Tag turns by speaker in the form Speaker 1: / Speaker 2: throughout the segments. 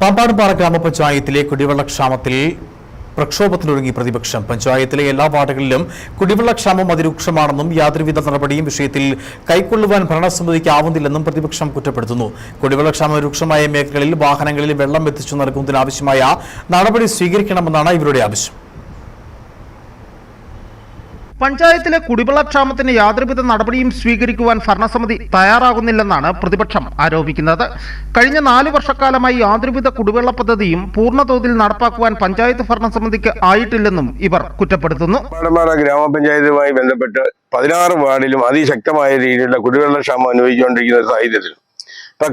Speaker 1: പാമ്പാടുംപാറ ഗ്രാമപഞ്ചായത്തിലെ കുടിവെള്ളക്ഷാമത്തിൽ പ്രക്ഷോഭത്തിനൊരുങ്ങി പ്രതിപക്ഷം. പഞ്ചായത്തിലെ എല്ലാ വാർഡുകളിലും കുടിവെള്ളക്ഷാമം അതിരൂക്ഷമാണെന്നും യാതൊരുവിധ നടപടിയും വിഷയത്തിൽ കൈക്കൊള്ളുവാൻ ഭരണസമ്മതിക്കാവുന്നില്ലെന്നും പ്രതിപക്ഷം കുറ്റപ്പെടുത്തുന്നു. കുടിവെള്ളക്ഷാമം രൂക്ഷമായ മേഖലകളിൽ വാഹനങ്ങളിൽ വെള്ളം എത്തിച്ചു നൽകുന്നതിനാവശ്യമായ നടപടി സ്വീകരിക്കണമെന്നാണ് ഇവരുടെ ആവശ്യം.
Speaker 2: പഞ്ചായത്തിലെ കുടിവെള്ളക്ഷാമത്തിന് യാതൊരുവിധ നടപടിയും സ്വീകരിക്കുവാൻ ഭരണസമിതി തയ്യാറാകുന്നില്ലെന്നാണ് പ്രതിപക്ഷം ആരോപിക്കുന്നത്. കഴിഞ്ഞ നാല് വർഷക്കാലമായി യാതൊരുവിധ കുടിവെള്ള പദ്ധതിയും പൂർണതോതിൽ നടപ്പാക്കുവാൻ പഞ്ചായത്ത് ഭരണസമിതിക്ക് ആയിട്ടില്ലെന്നും ഇവർ കുറ്റപ്പെടുത്തുന്നു.
Speaker 3: ഗ്രാമപഞ്ചായത്തുമായി ബന്ധപ്പെട്ട് പതിനാറ് വാർഡിലും അതിശക്തമായ രീതിയിലുള്ള കുടിവെള്ളക്ഷാമം അനുഭവിച്ചുകൊണ്ടിരിക്കുന്ന സാഹചര്യത്തിൽ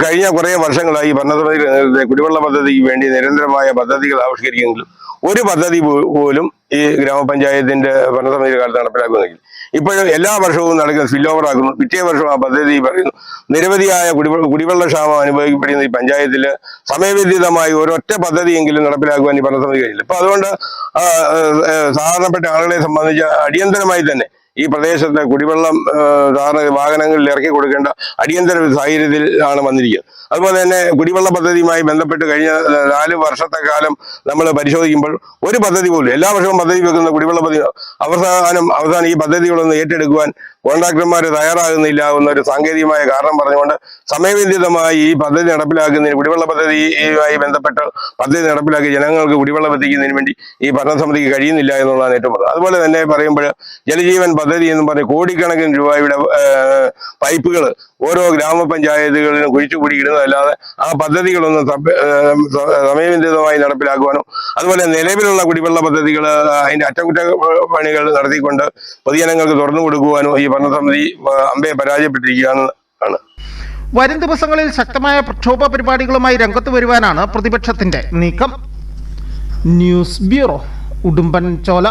Speaker 3: കഴിഞ്ഞ കുറേ വർഷങ്ങളായി ഭരണസമിതി കുടിവെള്ള പദ്ധതിക്ക് വേണ്ടി നിരന്തരമായ പദ്ധതികൾ ആവിഷ്കരിക്കുമെങ്കിലും ഒരു പദ്ധതി പോലും ഈ ഗ്രാമപഞ്ചായത്തിന്റെ ഭരണസമിതി കാലത്ത് നടപ്പിലാക്കുന്നില്ല. ഇപ്പോഴും എല്ലാ വർഷവും നടക്കുന്ന സ്പിൽ ഓവർ ആക്കുന്നു. പിറ്റേ വർഷം ആ പദ്ധതി പറയുന്നു. നിരവധിയായ കുടിവെള്ള ക്ഷാമം അനുഭവിക്കപ്പെടുന്ന ഈ പഞ്ചായത്തിൽ സമയബന്ധിതമായി ഒരൊറ്റ പദ്ധതിയെങ്കിലും നടപ്പിലാക്കുവാൻ ഈ ഭരണസമിതി കഴിയില്ല. അപ്പൊ അതുകൊണ്ട് സാധാരണപ്പെട്ട ആളുകളെ സംബന്ധിച്ച് അടിയന്തരമായി തന്നെ ഈ പ്രദേശത്ത് കുടിവെള്ളം സാധാരണ വാഹനങ്ങളിൽ ഇറക്കി കൊടുക്കേണ്ട അടിയന്തര സാഹചര്യത്തിൽ ആണ് വന്നിരിക്കുന്നത്. അതുപോലെ തന്നെ കുടിവെള്ള പദ്ധതിയുമായി ബന്ധപ്പെട്ട് കഴിഞ്ഞ നാല് വർഷത്തെ കാലം നമ്മൾ പരിശോധിക്കുമ്പോൾ ഒരു പദ്ധതി പോലും എല്ലാ വർഷവും പദ്ധതി വെക്കുന്ന കുടിവെള്ള പദ്ധതി അവസാനം അവസാനം ഈ പദ്ധതികളൊന്നും ഏറ്റെടുക്കുവാൻ കോൺട്രാക്ടർമാർ തയ്യാറാകുന്നില്ല എന്നൊരു സാങ്കേതികമായ കാരണം പറഞ്ഞുകൊണ്ട് സമയബന്ധിതമായി ഈ പദ്ധതി നടപ്പിലാക്കുന്നതിന് കുടിവെള്ള പദ്ധതിയുമായി ബന്ധപ്പെട്ട് പദ്ധതി നടപ്പിലാക്കി ജനങ്ങൾക്ക് കുടിവെള്ളം എത്തിക്കുന്നതിന് വേണ്ടി ഈ ഭരണസമിതിക്ക് കഴിയുന്നില്ല എന്നുള്ളതാണ് ഏറ്റവും പറഞ്ഞത് അതുപോലെ തന്നെ പറയുമ്പോൾ ജലജീവൻ പദ്ധതി എന്ന് പറഞ്ഞ് കോടിക്കണക്കിന് രൂപയുടെ പൈപ്പുകൾ ഓരോ ഗ്രാമപഞ്ചായത്തുകളിലും കുഴിച്ചുകൂടി ഇടുന്നതല്ലാതെ ആ പദ്ധതികളൊന്നും സമയബന്ധിതമായി നടപ്പിലാക്കുവാനും അതുപോലെ നിലവിലുള്ള കുടിവെള്ള പദ്ധതികൾ അതിന്റെ അറ്റകുറ്റപ്പണികൾ നടത്തിക്കൊണ്ട് പൊതുജനങ്ങൾക്ക് തുറന്നു കൊടുക്കുവാനും ഈ ഭരണസമിതി അമ്പയെ പരാജയപ്പെട്ടിരിക്കുകയാണ്. ആണ്.
Speaker 2: വരും ദിവസങ്ങളിൽ ശക്തമായ പ്രക്ഷോഭ പരിപാടികളുമായി രംഗത്ത് വരുവാനാണ് പ്രതിപക്ഷത്തിന്റെ നീക്കം. ന്യൂസ് ബ്യൂറോ ഉടുമ്പൻ ചോല